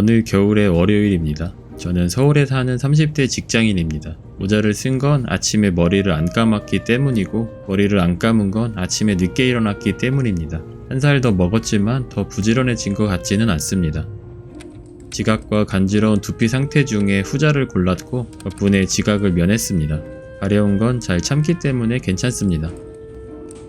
어느 겨울의 월요일입니다. 저는 서울에 사는 30대 직장인입니다. 모자를 쓴 건 아침에 머리를 안 감았기 때문이고 머리를 안 감은 건 아침에 늦게 일어났기 때문입니다. 한 살 더 먹었지만 더 부지런해진 것 같지는 않습니다. 지각과 간지러운 두피 상태 중에 후자를 골랐고 덕분에 지각을 면했습니다. 가려운 건 잘 참기 때문에 괜찮습니다.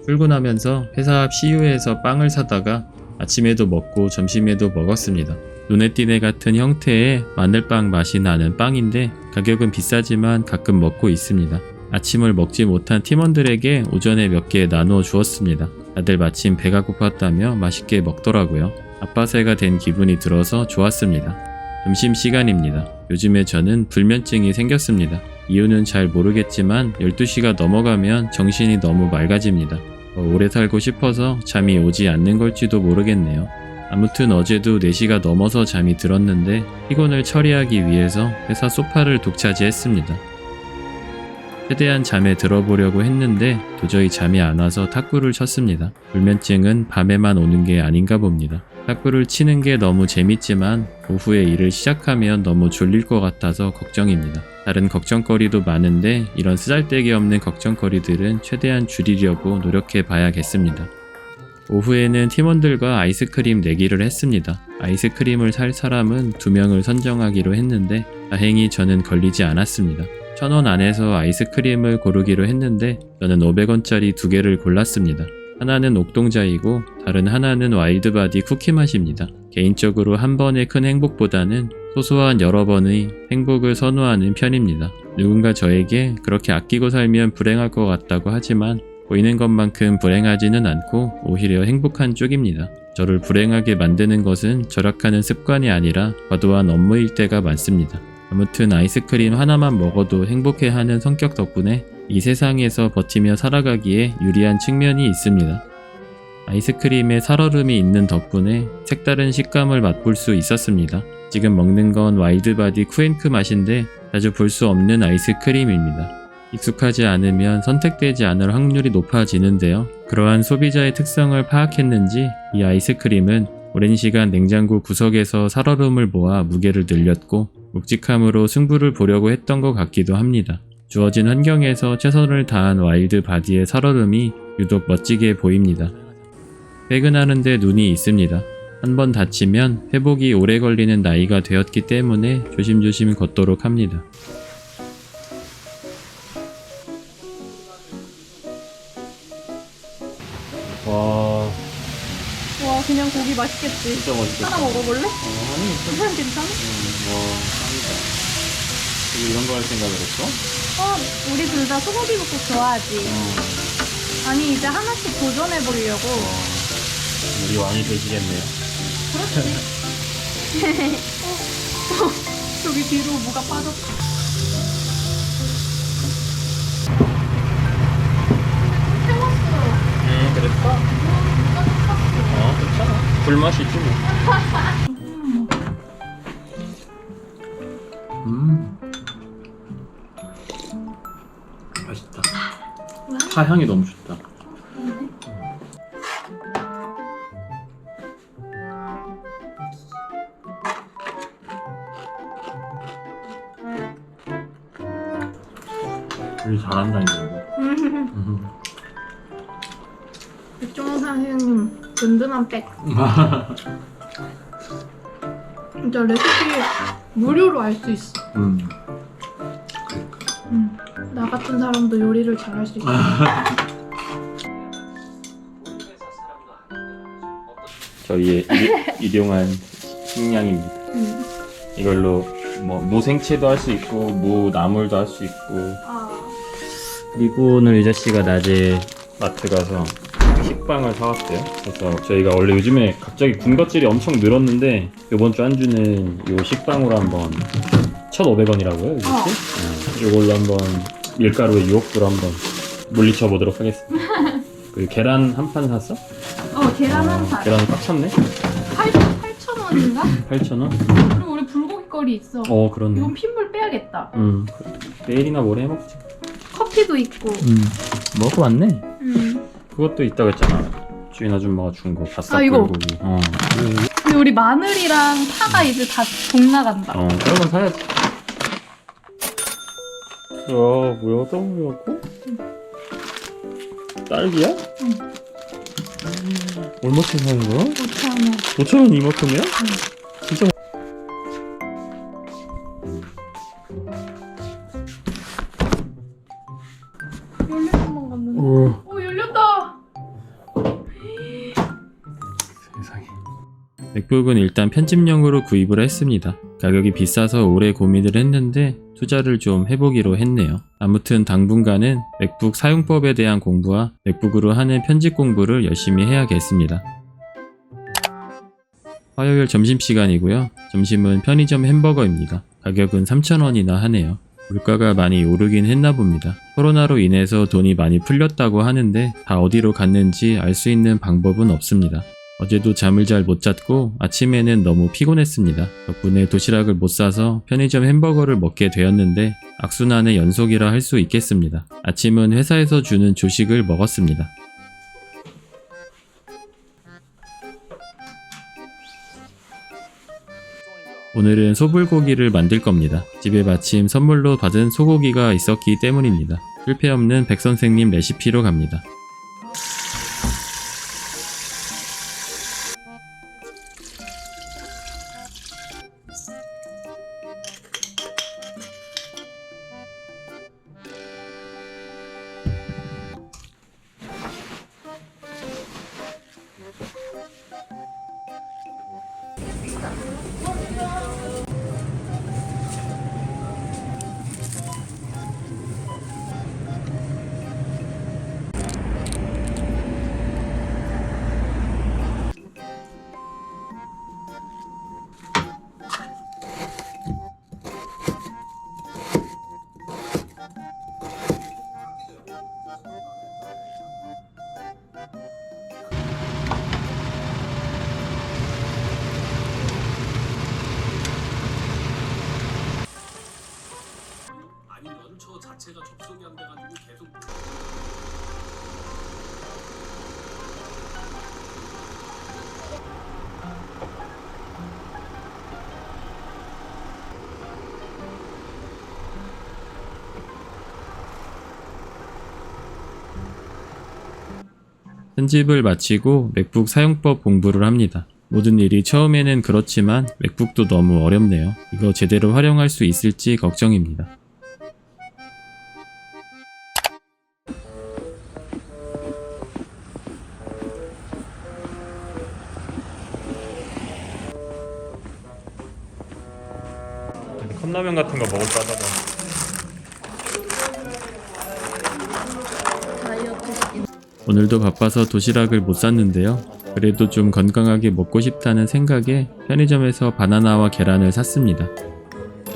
출근하면서 회사 앞 CU에서 빵을 사다가 아침에도 먹고 점심에도 먹었습니다. 눈에 띄네 같은 형태의 마늘빵 맛이 나는 빵인데 가격은 비싸지만 가끔 먹고 있습니다. 아침을 먹지 못한 팀원들에게 오전에 몇 개 나누어 주었습니다. 다들 마침 배가 고팠다며 맛있게 먹더라고요. 아빠새가 된 기분이 들어서 좋았습니다. 점심 시간입니다. 요즘에 저는 불면증이 생겼습니다. 이유는 잘 모르겠지만 12시가 넘어가면 정신이 너무 맑아집니다. 더 오래 살고 싶어서 잠이 오지 않는 걸지도 모르겠네요. 아무튼 어제도 4시가 넘어서 잠이 들었는데 피곤을 처리하기 위해서 회사 소파를 독차지했습니다. 최대한 잠에 들어보려고 했는데 도저히 잠이 안 와서 탁구를 쳤습니다. 불면증은 밤에만 오는 게 아닌가 봅니다. 탁구를 치는 게 너무 재밌지만 오후에 일을 시작하면 너무 졸릴 것 같아서 걱정입니다. 다른 걱정거리도 많은데 이런 쓰잘데기 없는 걱정거리들은 최대한 줄이려고 노력해 봐야겠습니다. 오후에는 팀원들과 아이스크림 내기를 했습니다. 아이스크림을 살 사람은 두 명을 선정하기로 했는데 다행히 저는 걸리지 않았습니다. 천 원 안에서 아이스크림을 고르기로 했는데 저는 500원짜리 두 개를 골랐습니다. 하나는 옥동자이고 다른 하나는 와일드바디 쿠키 맛입니다. 개인적으로 한 번의 큰 행복보다는 소소한 여러 번의 행복을 선호하는 편입니다. 누군가 저에게 그렇게 아끼고 살면 불행할 것 같다고 하지만 보이는 것만큼 불행하지는 않고 오히려 행복한 쪽입니다. 저를 불행하게 만드는 것은 절약하는 습관이 아니라 과도한 업무일 때가 많습니다. 아무튼 아이스크림 하나만 먹어도 행복해하는 성격 덕분에 이 세상에서 버티며 살아가기에 유리한 측면이 있습니다. 아이스크림에 살얼음이 있는 덕분에 색다른 식감을 맛볼 수 있었습니다. 지금 먹는 건 와일드바디 쿠앤크 맛인데 자주 볼 수 없는 아이스크림입니다. 익숙하지 않으면 선택되지 않을 확률이 높아지는데요. 그러한 소비자의 특성을 파악했는지 이 아이스크림은 오랜 시간 냉장고 구석에서 살얼음을 모아 무게를 늘렸고 묵직함으로 승부를 보려고 했던 것 같기도 합니다. 주어진 환경에서 최선을 다한 와일드 바디의 살얼음이 유독 멋지게 보입니다. 퇴근하는데 눈이 있습니다. 한 번 다치면 회복이 오래 걸리는 나이가 되었기 때문에 조심조심 걷도록 합니다. 고기 맛있겠지. 진짜 맛있겠다. 하나 먹어볼래? 아니, 그냥 괜찮아? 와, 짱이다. 이런 거 할 생각을 했어? 어 우리 둘 다 소고기 국국 좋아하지. 어, 아니 이제 하나씩 도전해 보려고. 우리 왕이 되시겠네요. 그렇지. 어, 저기 뒤로 뭐가 빠졌다. 태웠어. 음, 그랬어? 어. 불맛이지 뭐. 음. 맛있다. 파 향이 너무 좋다. 우리 잘한다 이거. 음. 백종원 사장님 든든한 백. 진짜 레시피 무료로 알 수 있어. 음. 음. 나 같은 사람도 요리를 잘할 수 있어. 저희의 일- 일용한 식량입니다. 음. 이걸로 뭐 무생채도 할 수 있고 무나물도 할 수 있고 아. 그리고 오늘 유자 씨가 낮에 마트 가서 식빵을 사왔어요. 그래서 저희가 원래 요즘에 갑자기 군것질이 엄청 늘었는데 이번 주 한 주는 요 식빵으로 한번 1,500원이라고요, 유자 어. 씨? 어, 이걸로 한번 밀가루의 유혹도로 한번 물리쳐 보도록 하겠습니다. 그 계란 한 판 샀어? 어 계란 한 살. 계란 꽉 찼네. 8 8천 원인가? 8,000원? 그리고 우리 불고기 거리 있어. 어, 그렇네. 이건 핏물 빼야겠다. 음, 내일이나 모레 해먹지. 커피도 있고. 음, 먹어봤네. 음. 그것도 있다고 했잖아. 주인 아줌마가 준 거 바싹 아, 이거? 불고기. 어. 근데 우리 마늘이랑 파가 이제 다 동 나간다. 어, 그러면 사야지. 야, 뭐야, 떡볶이 갖고? 딸기야? 응. 얼마큼 사는 거야? 5,000원. 5천 원 이만큼이야? 진 맥북은 일단 편집용으로 구입을 했습니다. 가격이 비싸서 오래 고민을 했는데 투자를 좀 해보기로 했네요. 아무튼 당분간은 맥북 사용법에 대한 공부와 맥북으로 하는 편집 공부를 열심히 해야겠습니다. 화요일 점심시간이고요. 점심은 편의점 햄버거입니다. 가격은 3,000원이나 하네요. 물가가 많이 오르긴 했나 봅니다. 코로나로 인해서 돈이 많이 풀렸다고 하는데 다 어디로 갔는지 알 수 있는 방법은 없습니다. 어제도 잠을 잘 못 잤고 아침에는 너무 피곤했습니다. 덕분에 도시락을 못 사서 편의점 햄버거를 먹게 되었는데 악순환의 연속이라 할 수 있겠습니다. 아침은 회사에서 주는 조식을 먹었습니다. 오늘은 소불고기를 만들 겁니다. 집에 마침 선물로 받은 소고기가 있었기 때문입니다. 실패 없는 백 선생님 레시피로 갑니다. 편집을 마치고 맥북 사용법 공부를 합니다. 모든 일이 처음에는 그렇지만 맥북도 너무 어렵네요. 이거 제대로 활용할 수 있을지 걱정입니다. 컵라면 같은 거 먹을 까다가 오늘도 바빠서 도시락을 못 샀는데요. 그래도 좀 건강하게 먹고 싶다는 생각에 편의점에서 바나나와 계란을 샀습니다.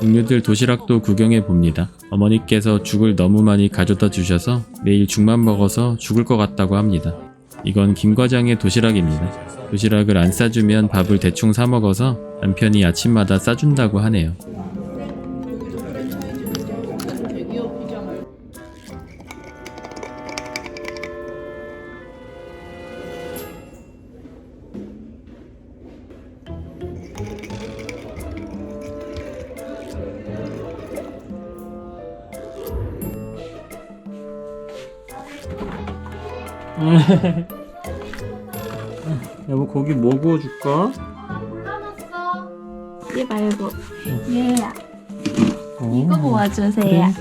동료들 도시락도 구경해 봅니다. 어머니께서 죽을 너무 많이 가져다 주셔서 매일 죽만 먹어서 죽을 것 같다고 합니다. 이건 김 과장의 도시락입니다. 도시락을 안 싸주면 밥을 대충 사 먹어서 남편이 아침마다 싸준다고 하네요. 여보 고기 뭐 구워줄까? 얘 말고. 얘야. 이거 어, 모아주세요.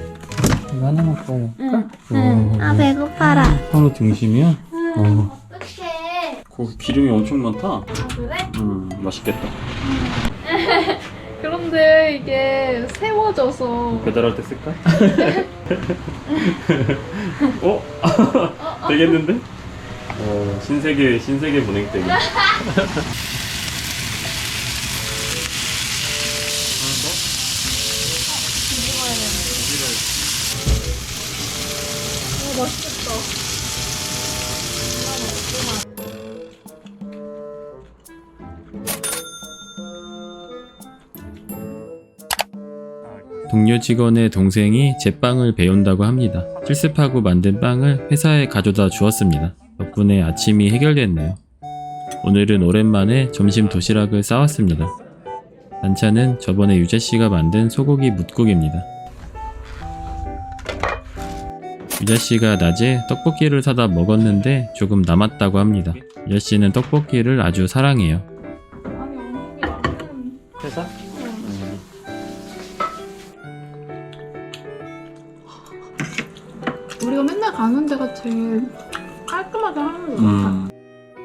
이거 하나만 구워볼까? 응. 응. 아, 배고파라. 한우 등심이야? 어. 어떡해. 고기 기름이 엄청 많다. 아, 그래? 음, 맛있겠다. 그런데 이게 세워져서. 배달할 때 쓸까? 어? 되겠는데? 어, 신세계 신세계 맛있겠다. 동료 직원의 동생이 제빵을 배운다고 합니다. 실습하고 만든 빵을 회사에 가져다 주었습니다. 덕분에 아침이 해결됐네요. 오늘은 오랜만에 점심 도시락을 싸왔습니다. 반찬은 저번에 유재 씨가 만든 소고기 뭇국입니다. 유자 씨가 낮에 떡볶이를 사다 먹었는데 조금 남았다고 합니다. 유자 씨는 떡볶이를 아주 사랑해요. 회사? 우리가 맨날 가는 데가 제일 깔끔하게 하는 같아. 음.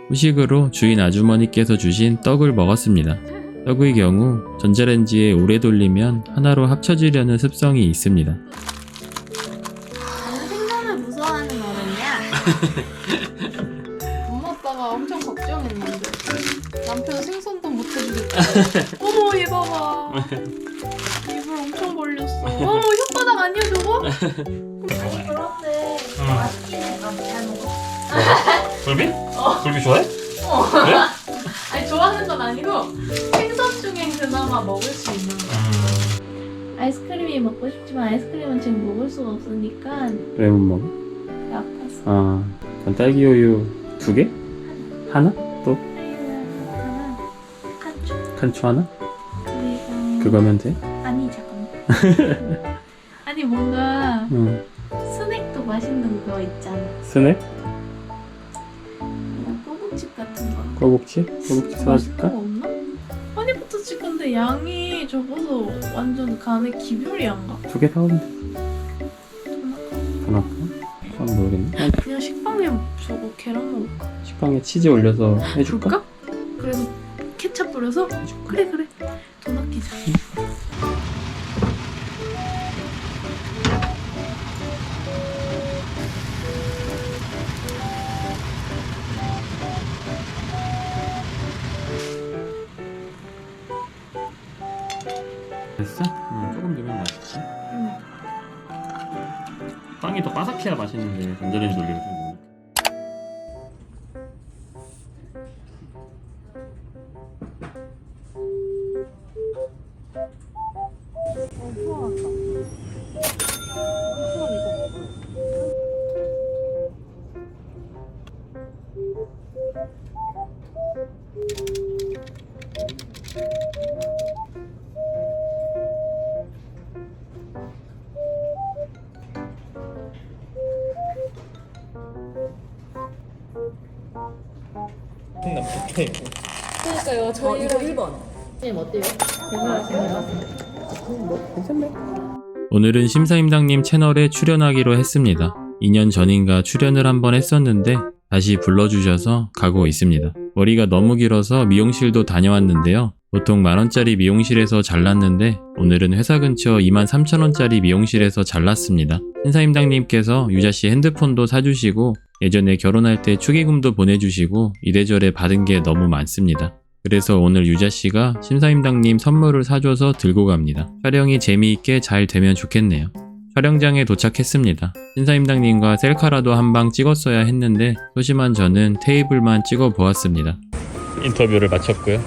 후식으로 주인 아주머니께서 주신 떡을 먹었습니다. 떡의 경우 전자레인지에 오래 돌리면 하나로 합쳐지려는 습성이 있습니다. 나는 생선을 무서워하는 어른이야. 엄마 아빠가 엄청 걱정했는데 남편 생선도 못 해주겠다. 어머 얘 봐봐. 입을 엄청 벌렸어. 어머 혓바닥 아니야 저거? 그런데 맛있긴 해. 나잘 먹어. 굴비? 굴비 좋아해? 아니 좋아하는 건 아니고 생선 중엔 그나마 먹을 수 있는 거. 아이스크림이 먹고 싶지만 아이스크림은 지금 먹을 수가 없으니까 왜 못 먹어? 아팠어. 아, 전 딸기 우유 두 개? 하나? 또 하나, 한 쪽 칸초 하나? 그리고 그거면 돼? 아니 잠깐만. 아니 뭔가 응. 스낵도 맛있는 거 있잖아. 스낵? 맛있는 거 사줄까? 없나? 허니버터 치킨데 양이 적어서 완전 간에 기별이 안 가. 두 개 사오면 돼. 하나? 그건 모르겠네. 아, 그냥 식빵에 저거 계란 먹을까? 식빵에 치즈 올려서 해줄까? 줄까? 그래서 케찹 뿌려서? 그래 그래 맛있는데 전자레인지 돌리면 좀 오늘은 심사임당님 채널에 출연하기로 했습니다. 2년 전인가 출연을 한번 했었는데 다시 불러주셔서 가고 있습니다. 머리가 너무 길어서 미용실도 다녀왔는데요. 보통 만원짜리 미용실에서 잘랐는데 오늘은 회사 근처 23,000원짜리 미용실에서 잘랐습니다. 신사임당님께서 유자씨 핸드폰도 사주시고 예전에 결혼할 때 축의금도 보내주시고 이래저래 받은 게 너무 많습니다. 그래서 오늘 유자씨가 심사임당님 선물을 사줘서 들고 갑니다. 촬영이 재미있게 잘 되면 좋겠네요. 촬영장에 도착했습니다. 신사임당님과 셀카라도 한 방 찍었어야 했는데 소심한 저는 테이블만 찍어 보았습니다. 인터뷰를 마쳤고요.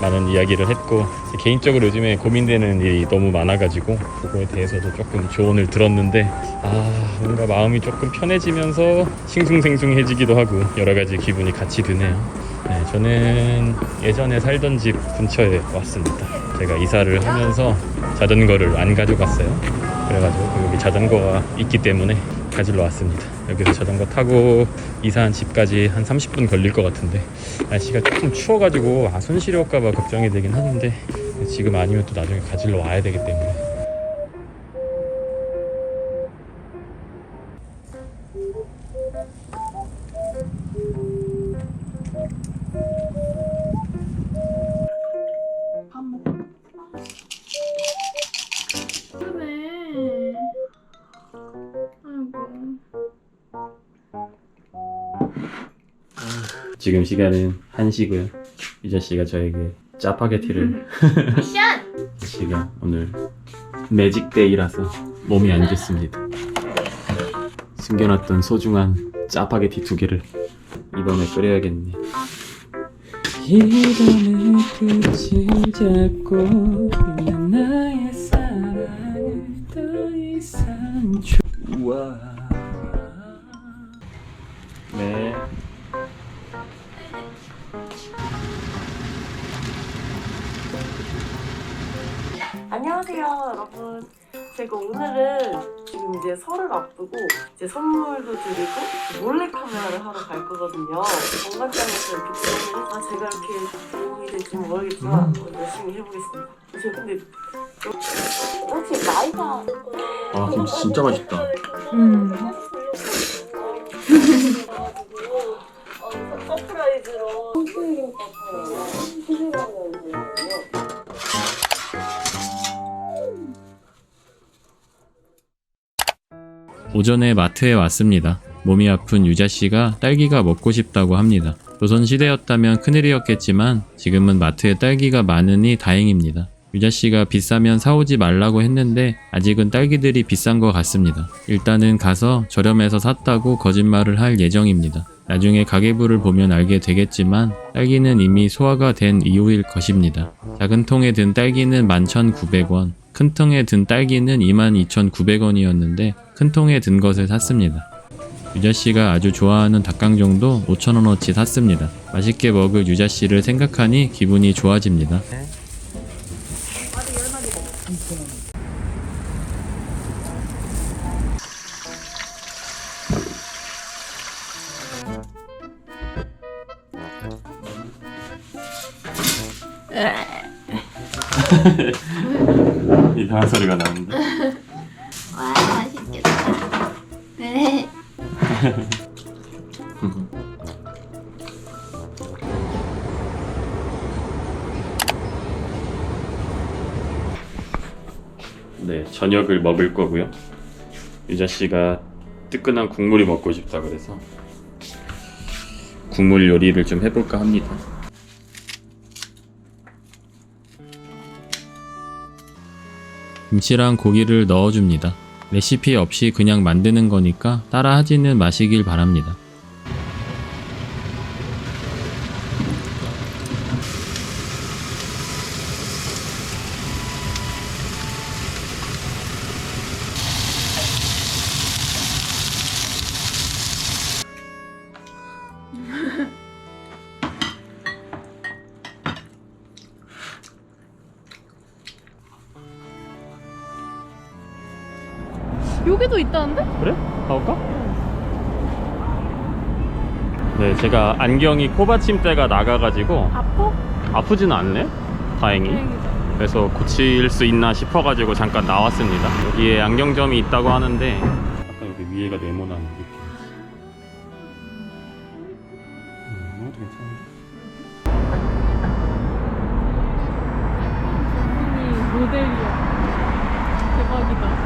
많은 이야기를 했고 개인적으로 요즘에 고민되는 일이 너무 많아가지고 그거에 대해서도 조금 조언을 들었는데 아 뭔가 마음이 조금 편해지면서 싱숭생숭해지기도 하고 여러 가지 기분이 같이 드네요. 네, 저는 예전에 살던 집 근처에 왔습니다. 제가 이사를 하면서 자전거를 안 가져갔어요. 그래가지고 여기 자전거가 있기 때문에 가지러 왔습니다. 여기서 자전거 타고 이사한 집까지 한 30분 걸릴 것 같은데 날씨가 조금 추워가지고 아, 손 시려울까봐 걱정이 되긴 하는데 지금 아니면 또 나중에 가지러 와야 되기 때문에 지금 시간은 1시고요. 유자 씨가 저에게 짜파게티를 미션! 지금 오늘 매직데이라서 몸이 안 좋습니다. 숨겨놨던 소중한 짜파게티 두 개를 이번에 끓여야겠네. 이번에 끝을 잡고 그냥 나 이제 설을 앞두고 이제 선물도 드리고 몰래 카메라를 하러 갈 거거든요. 정관장에서 이렇게 진행을 해서 제가 이렇게 도움이 될지 모르겠지만 열심히 해보겠습니다. 저 근데 혹시 나이가 아 김치 진짜 맛있다. 음. 서프라이즈로 오전에 마트에 왔습니다. 몸이 아픈 유자 씨가 딸기가 먹고 싶다고 합니다. 조선 시대였다면 큰일이었겠지만 지금은 마트에 딸기가 많으니 다행입니다. 유자 씨가 비싸면 사오지 말라고 했는데 아직은 딸기들이 비싼 것 같습니다. 일단은 가서 저렴해서 샀다고 거짓말을 할 예정입니다. 나중에 가계부를 보면 알게 되겠지만 딸기는 이미 소화가 된 이후일 것입니다. 작은 통에 든 딸기는 11,900원, 큰 통에 든 딸기는 22,900원이었는데 큰 통에 든 것을 샀습니다. 유자 씨가 아주 좋아하는 닭강정도 5,000원어치 샀습니다. 맛있게 먹을 유자 씨를 생각하니 기분이 좋아집니다. 네. 네, 저녁을 먹을 거고요. 유자 씨가 뜨끈한 국물이 먹고 싶다 그래서 국물 요리를 좀 해볼까 합니다. 김치랑 고기를 넣어줍니다. 레시피 없이 그냥 만드는 거니까 따라 하지는 마시길 바랍니다. 여기도 있다는데? 그래? 가볼까? 네, 제가 안경이 코받침대가 나가가지고 아파? 아프지는 않네. 다행히. 다행이다. 그래서 고칠 수 있나 싶어가지고 잠깐 나왔습니다. 여기에 안경점이 있다고 하는데 약간 여기 위에가 네모난 느낌. 음, 이것도 괜찮은데. 저분이 모델이야. 대박이다.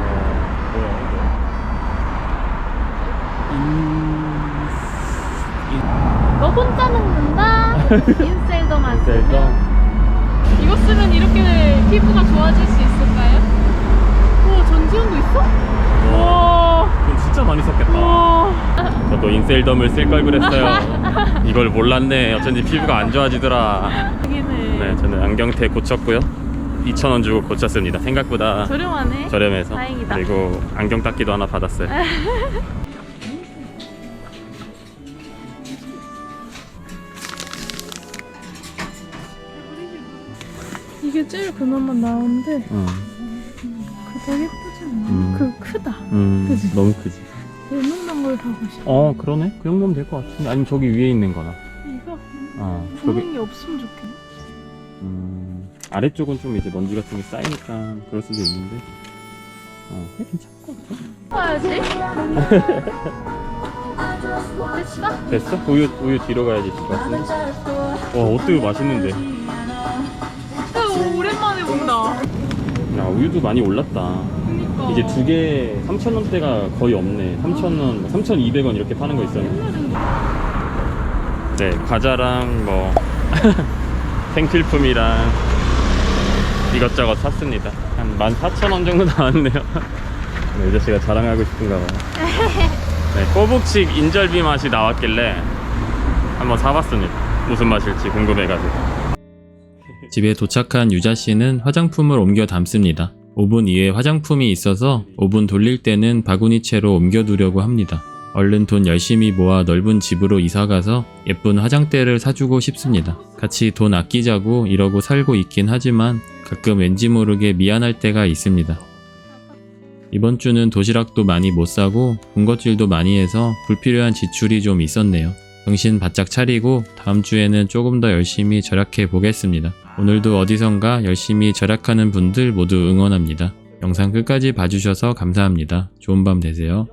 너 혼자 먹는다. 인셀더만 쓰면. 이거 쓰면 이렇게 피부가 좋아질 수 있을까요? 오 전지현도 있어? 우와. 돈 진짜 많이 썼겠다. 우와. 저도 인셀덤을 쓸 걸 그랬어요. 이걸 몰랐네. 어쩐지 피부가 안 좋아지더라. 여기네. 네, 저는 안경테 고쳤고요. 2,000원 주고 고쳤습니다. 생각보다 저렴하네. 저렴해서. 다행이다. 그리고 안경 닦기도 하나 받았어요. 이게 제일 그나마 나은데 어. 그거 예쁘지 않아? 음. 그 크다. 음, 그지? 너무 크지. 닮은 걸 사고 싶어. 어, 그러네. 그 정도면 될 것 같은데. 아니면 저기 위에 있는 거나. 이거 어, 저기, 게 없으면 좋겠네. 음, 아래쪽은 좀 이제 먼지 같은 게 쌓이니까 그럴 수도 있는데. 어, 괜찮을 것 같아. 봐야지. 됐어? 우유, 우유 뒤로 가야지, 같은데. 와, 옷도 맛있는데. 우유도 많이 올랐다. 그니까. 이제 두 개 3,000원대가 거의 없네. 3,000원, 3,200원 이렇게 파는 거 있었는데. 네, 과자랑 뭐 생필품이랑 이것저것 샀습니다. 한 14,000원 정도 나왔네요. 네, 유자 씨가 자랑하고 싶은가 봐요. 네, 꼬북칩 인절미 맛이 나왔길래 한번 사봤습니다. 무슨 맛일지 궁금해가지고. 집에 도착한 유자 씨는 화장품을 옮겨 담습니다. 오븐 위에 화장품이 있어서 오븐 돌릴 때는 바구니채로 옮겨두려고 합니다. 얼른 돈 열심히 모아 넓은 집으로 이사가서 예쁜 화장대를 사주고 싶습니다. 같이 돈 아끼자고 이러고 살고 있긴 하지만 가끔 왠지 모르게 미안할 때가 있습니다. 이번 주는 도시락도 많이 못 사고 군것질도 많이 해서 불필요한 지출이 좀 있었네요. 정신 바짝 차리고 다음 주에는 조금 더 열심히 절약해 보겠습니다. 오늘도 어디선가 열심히 절약하는 분들 모두 응원합니다. 영상 끝까지 봐주셔서 감사합니다. 좋은 밤 되세요.